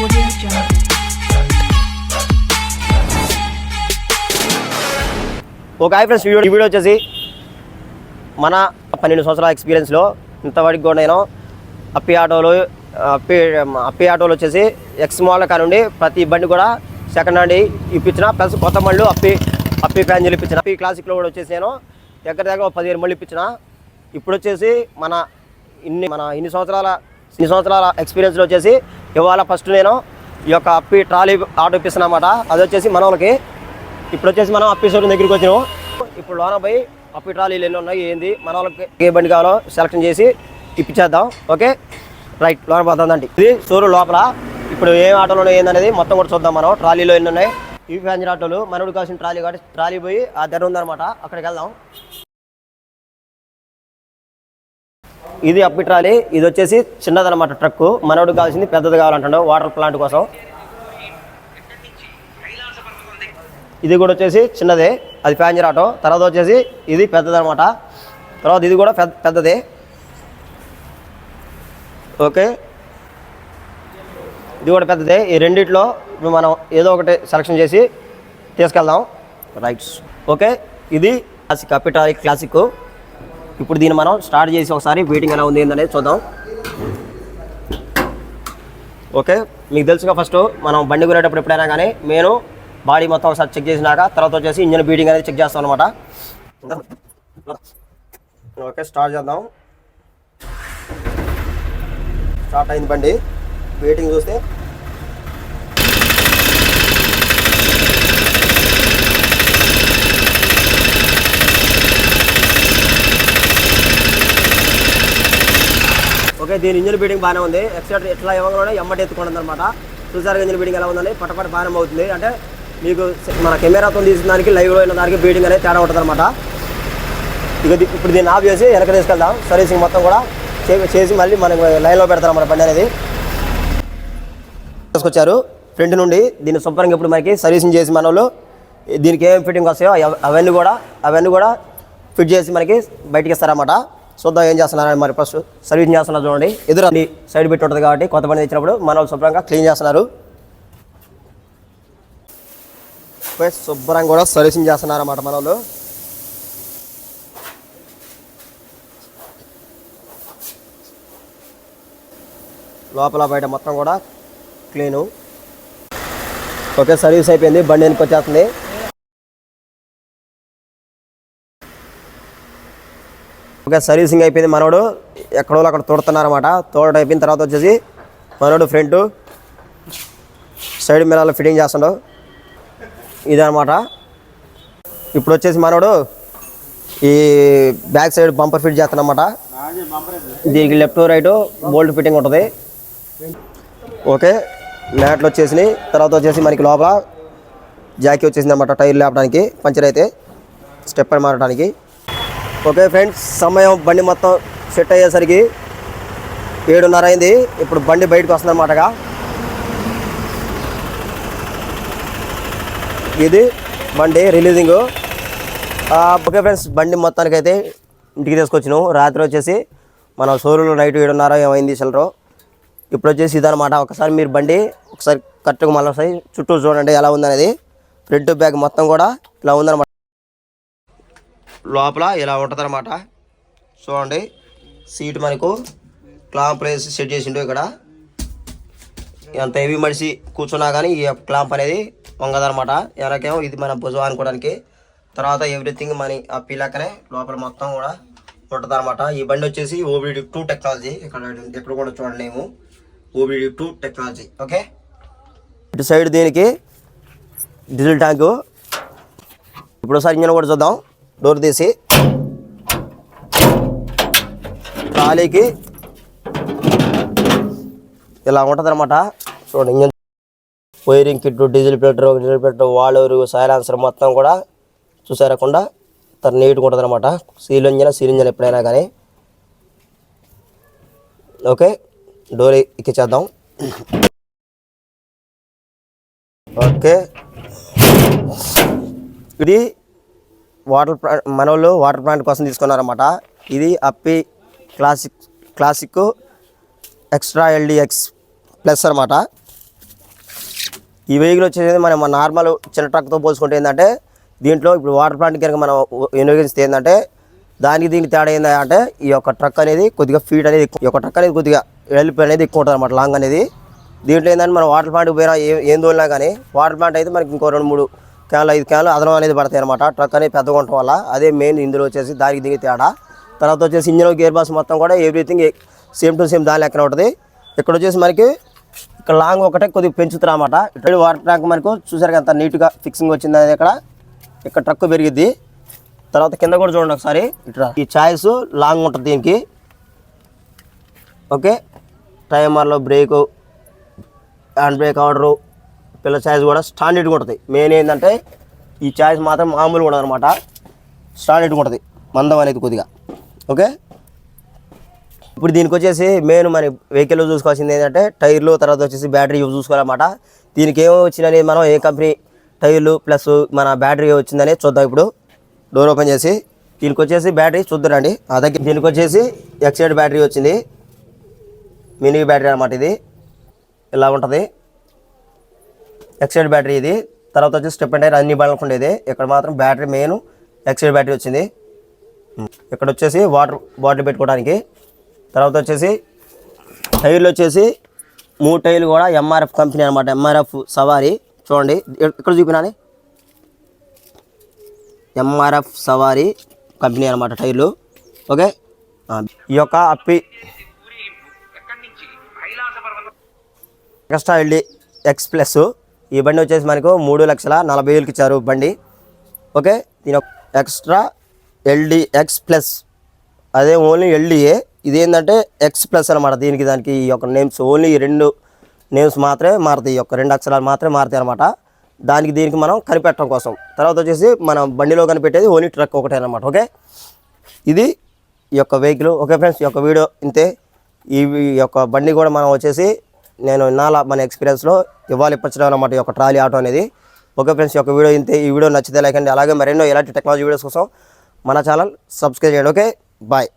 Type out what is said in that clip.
ఒక hi friends video ఈ video వచ్చేసి మన పన్నెండు సంవత్సరాల ఎక్స్పీరియన్స్లో ఇంతవరకు కూడా నేను అప్పి ఆటోలు అప్పి అప్పి ఆటోలు వచ్చేసి ఎక్స్ మోడల్ కానుండి ప్రతి బండి కూడా సెకండ్ హ్యాండ్ ఇప్పించిన. ప్లస్ కొత్త మళ్ళు అప్పి అప్పి ప్యాంజలు ఇప్పించిన. అప్పి క్లాసిక్లో కూడా వచ్చేసి నేను దగ్గర దగ్గర ఒక పదిహేను మళ్ళీ ఇప్పించిన. ఇప్పుడు వచ్చేసి మన ఇన్ని మన ఇన్ని సంవత్సరాల ఇన్ని సంవత్సరాల ఎక్స్పీరియన్స్లో వచ్చేసి ఇవాళ ఫస్ట్ నేను ఈ యొక్క అప్పి ట్రాలీ ఆటో ఇప్పిస్తాను అనమాట అది వచ్చేసి మన వాళ్ళకి. ఇప్పుడు వచ్చేసి మనం అప్పి షోరూమ్ దగ్గరికి వచ్చినాం. ఇప్పుడు లోన పోయి అప్పి ట్రాలీలు ఎన్ని ఉన్నాయి ఏంది మన వాళ్ళకి ఏ బండి కావాలో సెలెక్షన్ చేసి ఇప్పించేద్దాం ఓకే? రైట్ లోన పోతుందండి ఇది షోరూమ్ లోపల. ఇప్పుడు ఏం ఆటోలో ఏందనేది మొత్తం కూడా చూద్దాం మనం. ట్రాలీలో ఎన్ని ఉన్నాయి? ఈ ఫ్యాన్జర్ ఆటోలు మనోడు కావాల్సిన ట్రాలీ కాబట్టి ట్రాలీ పోయి ఆ ధర ఉందన్నమాట. అక్కడికి వెళ్దాం. ఇది అప్పిట్రాలి ఇది వచ్చేసి చిన్నదన్నమాట ట్రక్ మనోడు కావాల్సింది పెద్దది కావాలంటాడు వాటర్ ప్లాంట్ కోసం. ఇది కూడా వచ్చేసి చిన్నదే. అది ప్యాసింజర్ ఆటో. తర్వాత వచ్చేసి ఇది పెద్దదన్నమాట. తర్వాత ఇది కూడా పెద్ద పెద్దదే. ఓకే. ఇది కూడా పెద్దదే. ఈ రెండిట్లో మనం ఏదో ఒకటి సెలక్షన్ చేసి తీసుకెళ్దాం. రైట్స్. ఓకే. ఇది క్లాసిక్ అప్పిట్రాలి క్లాసిక్ ఇప్పుడు దీన్ని మనం స్టార్ట్ చేసి ఒకసారి వెయిటింగ్ ఎలా ఉంది అనేది చూద్దాం. ఓకే మీకు తెలుసుగా ఫస్ట్ మనం బండి కొనేటప్పుడు ఎప్పుడైనా కానీ నేను బాడీ మొత్తం ఒకసారి చెక్ చేసినాక తర్వాత వచ్చేసి ఇంజన్ బీటింగ్ అనేది చెక్ చేస్తాం అనమాట ఓకే స్టార్ట్ చేద్దాం. స్టార్ట్ అయింది బండి. వెయిటింగ్ చూస్తే దీని ఇంజిన్ బీడింగ్ బాగానే ఉంది. ఎక్సెట్రా ఎట్లా ఇవ్వగానే ఎమ్మటి ఎత్తుకుంటుంది అనమాట చూసారు ఇంజిన్ బీడింగ్ ఎలా ఉందని పటపట బాగానే అవుతుంది అంటే మీకు మన కెమెరాతో తీసిన దానికి లైవ్లో అయిన దానికి బీడింగ్ అనేది తేడా ఉంటుంది అనమాట ఇక ఇప్పుడు దీన్ని ఆఫ్ చేసి వెనక తీసుకెళ్దాం. సర్వీసింగ్ మొత్తం కూడా చే- చేసి మళ్ళీ మనకు లైన్లో పెడతారు అనమాట బండి అనేది. తీసుకొచ్చారు. ఫ్రంట్ నుండి దీన్ని శుభ్రంగా ఇప్పుడు మనకి సర్వీసింగ్ చేసి మన వాళ్ళు దీనికి ఏం ఫిట్టింగ్ వస్తాయో అవ- అవన్నీ కూడా అవన్నీ కూడా ఫిట్ చేసి మనకి బయటకి ఇస్తారన్నమాట. చూద్దాం ఏం చేస్తున్నారు మరి ఫస్ట్ సర్వీసింగ్ చేస్తున్నారు చూడండి. ఎదురు అన్ని సైడ్ పెట్టి ఉంటుంది కాబట్టి కొత్త బండి తెచ్చినప్పుడు మన శుభ్రంగా క్లీన్ చేస్తున్నారు. శుభ్రంగా కూడా సర్వీసింగ్ చేస్తున్నారు అన్నమాట మన వాళ్ళు లోపల బయట మొత్తం కూడా క్లీను. ఓకే సర్వీస్ అయిపోయింది. బండి వెనక్కి ఓకే సర్వీసింగ్ అయిపోయింది మనోడు. ఎక్కడో అక్కడ తోడుతున్నారన్నమాట. తోడటం అయిపోయిన తర్వాత వచ్చేసి మనోడు ఫ్రంట్ సైడ్ మిరాలు ఫిట్టింగ్ చేస్తుండవు ఇదనమాట ఇప్పుడు వచ్చేసి మనోడు ఈ బ్యాక్ సైడ్ బంపర్ ఫిట్ చేస్తానమాట దీనికి లెఫ్ట్ రైట్ బోల్ట్ ఫిట్టింగ్ ఉంటుంది. ఓకే మ్యాట్లు వచ్చేసినాయి. తర్వాత వచ్చేసి మనకి లోపల జాకీ వచ్చేసింది అనమాట టైర్ లేపడానికి పంచర్ అయితే స్టెప్ అని మారడానికి ఓకే ఫ్రెండ్స్ సమయం బండి మొత్తం సెట్ అయ్యేసరికి ఏడున్నర అయింది. ఇప్పుడు బండి బయటకు వస్తుంది అనమాటగా ఇది బండి రిలీజింగ్. ఓకే ఫ్రెండ్స్ బండి మొత్తానికైతే ఇంటికి తీసుకొచ్చినాం. రాత్రి వచ్చేసి మన షోరూంలో నైట్ ఏడున్నర ఏమైంది చిల్లరు. ఇప్పుడు వచ్చేసి ఇదనమాట ఒకసారి మీరు బండి ఒకసారి కరెక్ట్గా మళ్ళీ ఒకసారి చుట్టూ చూడండి ఎలా ఉందనేది. ఫ్రంట్ బ్యాగ్ మొత్తం కూడా ఇలా ఉందన్నమాట. లోపల ఇలా ఉంటుందన్నమాట. చూడండి. సీట్ మనకు క్లాంప్ వేసి సెట్ చేసిండు ఇక్కడ. ఎంత హెవీ మనిషి కూర్చున్నా కానీ ఈ క్లాంప్ అనేది వంగదనమాట వెనకేమో ఇది మన భుజం అనుకోవడానికి. తర్వాత ఎవ్రీథింగ్ మన ఆ పిల్లకనే లోపల మొత్తం కూడా ఉంటుంది అనమాట ఈ బండి వచ్చేసి ఓబిడి టూ టెక్నాలజీ. ఇక్కడ ఎప్పుడు కూడా చూడండి మేము ఓబిడి టూ టెక్నాలజీ. ఓకే? ఇటు సైడ్ దీనికి డీజిల్ ట్యాంకు. ఇప్పుడు ఒకసారి ఇంజన్ కూడా చూద్దాం. డోర్ తీసి ట్రాలీకి ఇలా ఉంటుంది అనమాట చూడండి engine wiring kit diesel filter diesel filter వాలూరు silencer మొత్తం కూడా చూసారకుండా తన నీట్గా ఉంటుంది అనమాట సీల్ ఇంజన్ సీల్ ఇంజన్ ఎప్పుడైనా కానీ. ఓకే డోర్ ఎక్కిచ్చేద్దాం. ఓకే. ఇది వాటర్ ప్లాంట్ మన వాళ్ళు వాటర్ ప్లాంట్ కోసం తీసుకున్నారన్నమాట. ఇది Ape classic classic extra LDX plus అనమాట ఈ వెహికల్ వచ్చేది మనం నార్మల్ చిన్న ట్రక్తో పోల్చుకుంటే ఏంటంటే దీంట్లో ఇప్పుడు వాటర్ ప్లాంట్ కనుక మనం వినియోగిస్తే ఏంటంటే దానికి దీనికి తేడా ఏంటంటే ఈ యొక్క ట్రక్ అనేది కొద్దిగా ఫీట్ అనేది ఎక్కువ ఈ యొక్క ట్రక్ అనేది కొద్దిగా ఎల్పి అనేది ఎక్కువ ఉంటుంది అనమాట లాంగ్ అనేది. దీంట్లో ఏంటంటే మనం వాటర్ ప్లాంట్కి పోయినా ఏం తోలినా కానీ వాటర్ ప్లాంట్ అయితే మనకి ఇంకో రెండు మూడు క్యాన్లు ఐదు క్యాన్లు అదనం అనేది పడతాయి అనమాట ట్రక్ అనేది పెద్దగా ఉండటం వల్ల అదే మెయిన్ ఇందులో వచ్చేసి దానికి దిగి తేడా. తర్వాత వచ్చేసి ఇంజిన్ గేర్ బాక్స్ మొత్తం కూడా ఎవ్రీథింగ్ సేమ్ టు సేమ్ దాని లెక్కన ఉంటుంది. ఇక్కడ వచ్చేసి మనకి ఇక్కడ లాంగ్ ఒకటే కొద్దిగా పెంచుతారు అనమాట ఇక్కడ వాటర్ ట్యాంక్ మనకు చూసారు ఎంత నీట్గా ఫిక్సింగ్ వచ్చింది అనేది ఇక్కడ. ఇక్కడ ట్రక్ పెరిగిద్ది. తర్వాత కింద కూడా చూడండి ఒకసారి. ఇట్లా ఈ ఛాయిస్ లాంగ్ ఉంటుంది దీనికి. ఓకే. టైమర్లో బ్రేకు హ్యాండ్ బ్రేక్ ఆర్డరు పిల్ల ఛాయిస్ కూడా స్టాండర్డ్గా ఉంటుంది. మెయిన్ ఏంటంటే ఈ ఛాయిస్ మాత్రం మామూలు కూడా అనమాట స్టాండర్డ్గా ఉంటుంది. మందం అనేది కొద్దిగా. ఓకే ఇప్పుడు దీనికి వచ్చేసి మెయిన్ మన వెహికల్ చూసుకోవాల్సింది ఏంటంటే టైర్లు తర్వాత వచ్చేసి బ్యాటరీ చూసుకోవాలన్నమాట. దీనికి ఏమో వచ్చిందనేది మనం ఏ కంపెనీ టైర్లు ప్లస్ మన బ్యాటరీ వచ్చిందనే చూద్దాం ఇప్పుడు. డోర్ ఓపెన్ చేసి దీనికి వచ్చేసి బ్యాటరీ చూద్దారండి. ఆ దగ్గర దీనికి వచ్చేసి ఎక్సైడ్ బ్యాటరీ వచ్చింది. మినీ బ్యాటరీ అనమాట ఇది. ఇలా ఉంటుంది. ఎక్సైడ్ బ్యాటరీ ఇది. తర్వాత వచ్చి స్టెప్ అండ్ టైర్ అన్ని బండ్లకు ఉండేది. ఇక్కడ మాత్రం బ్యాటరీ మెయిన్ ఎక్సైడ్ బ్యాటరీ వచ్చింది. ఇక్కడ వచ్చేసి వాటర్ బాటిల్ పెట్టుకోవడానికి. తర్వాత వచ్చేసి టైర్లు వచ్చేసి మూడు టైర్లు కూడా ఎంఆర్ఎఫ్ కంపెనీ అనమాట ఎంఆర్ఎఫ్ సవారీ. చూడండి. ఇక్కడ చూపినాని ఎంఆర్ఎఫ్ సవారీ కంపెనీ అనమాట టైర్లు ఓకే? ఈ యొక్క అప్పి ఎక్స్ట్రా ఎల్డి ఎక్స్ ప్లస్ ఈ బండి వచ్చేసి మనకు మూడు లక్షల నలభై వేలకి ఇచ్చారు బండి. ఓకే దీని యొక్క ఎక్స్ట్రా ఎల్డి ఎక్స్ ప్లస్ అదే ఓన్లీ ఎల్డిఏ. ఇదేంటంటే ఎక్స్ ప్లస్ అనమాట దీనికి దానికి ఈ యొక్క నేమ్స్. ఓన్లీ రెండు నేమ్స్ మాత్రమే మారుతాయి ఈ యొక్క రెండు అక్షరాలు మాత్రమే మారుతాయి అనమాట దానికి దీనికి మనం కనిపెట్టడం కోసం. తర్వాత వచ్చేసి మనం బండిలో కనిపెట్టేది ఓన్లీ ట్రక్ ఒకటే అనమాట ఓకే? ఇది ఈ యొక్క వెహికల్. ఓకే ఫ్రెండ్స్ ఈ యొక్క వీడియో ఇంతే. ఈ యొక్క బండి కూడా మనం వచ్చేసి నేను ఇన్నాళ్ళ మన ఎక్స్పీరియన్స్లో ఇవ్వాలి ఇప్పచ్చడం అనమాట ఈ యొక్క ట్రాలీ ఆటో అనేది. ఓకే ఫ్రెండ్స్ ఈ యొక్క వీడియో ఇంతే. ఈ వీడియో నచ్చితే లైక్ అండి. అలాగే మరెన్నో ఎలాంటి టెక్నాలజీ వీడియోస్ కోసం మన ఛానల్ సబ్స్క్రైబ్ చేయండి. ఓకే? బాయ్